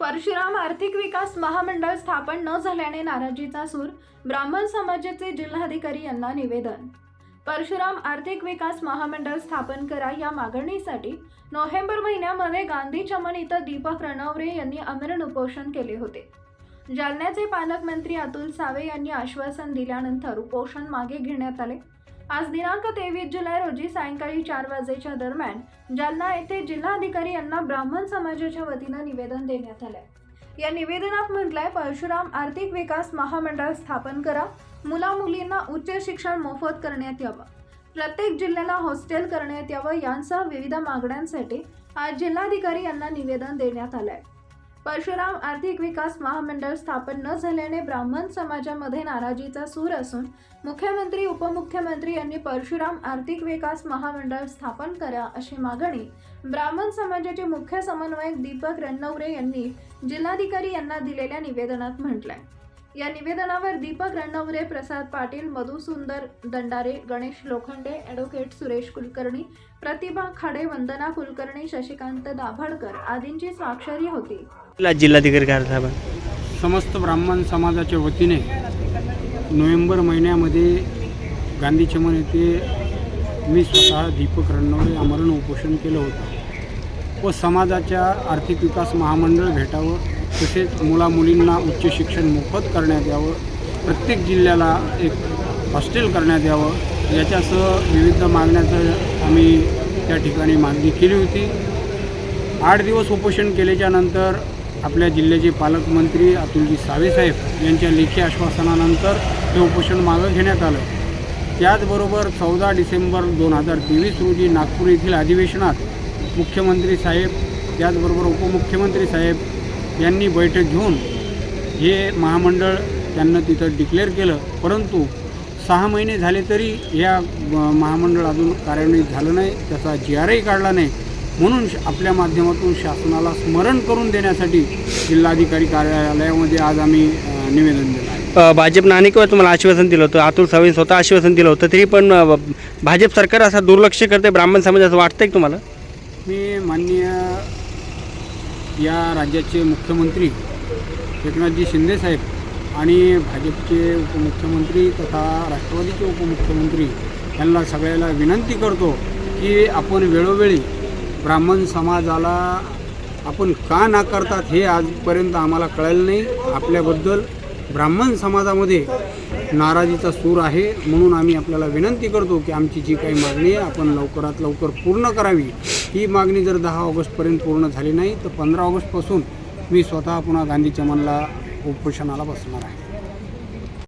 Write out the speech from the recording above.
परशुराम आर्थिक विकास महामंडळ स्थापन न झाल्याने नाराजीचा सूर ब्राह्मण समाजाचे जिल्हाधिकारी यांना निवेदन. परशुराम आर्थिक विकास महामंडळ स्थापन करा या मागणीसाठी नोव्हेंबर महिन्यामध्ये गांधी चमन इथं दीपक रणवरे यांनी आमरण उपोषण केले होते. जालन्याचे पालकमंत्री अतुल सावे यांनी आश्वासन दिल्यानंतर उपोषण मागे घेण्यात आले. आज दिनांक तेवीस जुलै रोजी सायंकाळी चार वाजेच्या दरम्यान जालना येथे जिल्हाधिकारी यांना ब्राह्मण समाजाच्या वतीनं निवेदन देण्यात आलंय. या निवेदनात म्हटलंय परशुराम आर्थिक विकास महामंडळ स्थापन करा मुला मुलींना उच्च शिक्षण मोफत करण्यात यावं प्रत्येक जिल्ह्याला हॉस्टेल करण्यात यावं यांसह विविध मागण्यांसाठी आज जिल्हाधिकारी यांना निवेदन देण्यात आलंय. परशुराम आर्थिक विकास महामंडळ स्थापन न झाल्याने ब्राह्मण समाजामध्ये नाराजीचा सूर असून मुख्यमंत्री उपमुख्यमंत्री यांनी परशुराम आर्थिक विकास महामंडळ स्थापन करा अशी मागणी ब्राह्मण समाजाचे मुख्य समन्वयक दीपक रणनवरे यांनी जिल्हाधिकारी यांना दिलेल्या निवेदनात म्हटलंय. या निवेदनावर दीपक रणनवरे प्रसाद पाटील मधुसुंदर दंडारे गणेश लोखंडे ॲडव्होकेट सुरेश कुलकर्णी प्रतिभा खाडे वंदना कुलकर्णी शशिकांत दाभडकर आदींची स्वाक्षरी होती. जिल्हाधिकारी साहेब समस्त ब्राह्मण समाजाच्या वतीने नोव्हेंबर महिन्यामध्ये गांधी चमन येथे मी स्वतः दीपक रणनवरे आमरण उपोषण केलं होतं. व समाजाच्या आर्थिक विकास महामंडळ भेटावं तसेच मुलामुलींना उच्च शिक्षण मोफत करण्यात यावं प्रत्येक जिल्ह्याला एक हॉस्टेल करण्यात यावं याच्यासह विविध मागण्याचं आम्ही त्या ठिकाणी मागणी केली होती. आठ दिवस उपोषण केल्याच्यानंतर आपल्या जिल्ह्याचे पालकमंत्री अतुलजी सावेसाहेब यांच्या लेखी आश्वासनानंतर हे उपोषण मागं घेण्यात आलं. त्याचबरोबर चौदा डिसेंबर दोन हजार तेवीस रोजी नागपूर येथील अधिवेशनात मुख्यमंत्री साहेब त्याचबरोबर उपमुख्यमंत्री साहेब यांनी बैठक घेऊन हे महामंडळ त्यांना तिथं डिक्लेअर केलं. परंतु सहा महिने झाले तरी या महामंडळ अजून कार्यान्वित झालं नाही त्याचा जी आरही काढला नाही. म्हणून आपल्या माध्यमातून शासनाला स्मरण करून देण्यासाठी जिल्हाधिकारी कार्यालयामध्ये आज आम्ही निवेदन दिलं आहे. भाजपनं अनेक वेळा तुम्हाला आश्वासन दिलं होतं अतुल सावे स्वतः आश्वासन दिलं होतं तरी पण भाजप सरकार असं दुर्लक्ष करते ब्राह्मण समाज असं वाटतंय का तुम्हाला? मी माननीय या राज्याचे मुख्यमंत्री एकनाथजी शिंदेसाहेब आणि भाजपचे उपमुख्यमंत्री तथा राष्ट्रवादीचे उपमुख्यमंत्री यांना सगळ्याला विनंती करतो की आपण वेळोवेळी ब्राह्मण समाजाला आपण का नाकारतात हे आजपर्यंत आम्हाला कळलं नाही. आपल्याबद्दल ब्राह्मण समाजामध्ये नाराजीचा सूर आहे म्हणून आम्ही आपल्याला विनंती करतो की आमची जी काही मागणी आहे आपण लवकरात लवकर पूर्ण करावी. ही मागणी जर दहा ऑगस्टपर्यंत पूर्ण झाली नाही तर पंधरा ऑगस्टपासून मी स्वतः पुन्हा गांधी चमनला उपोषणाला बसणार आहे.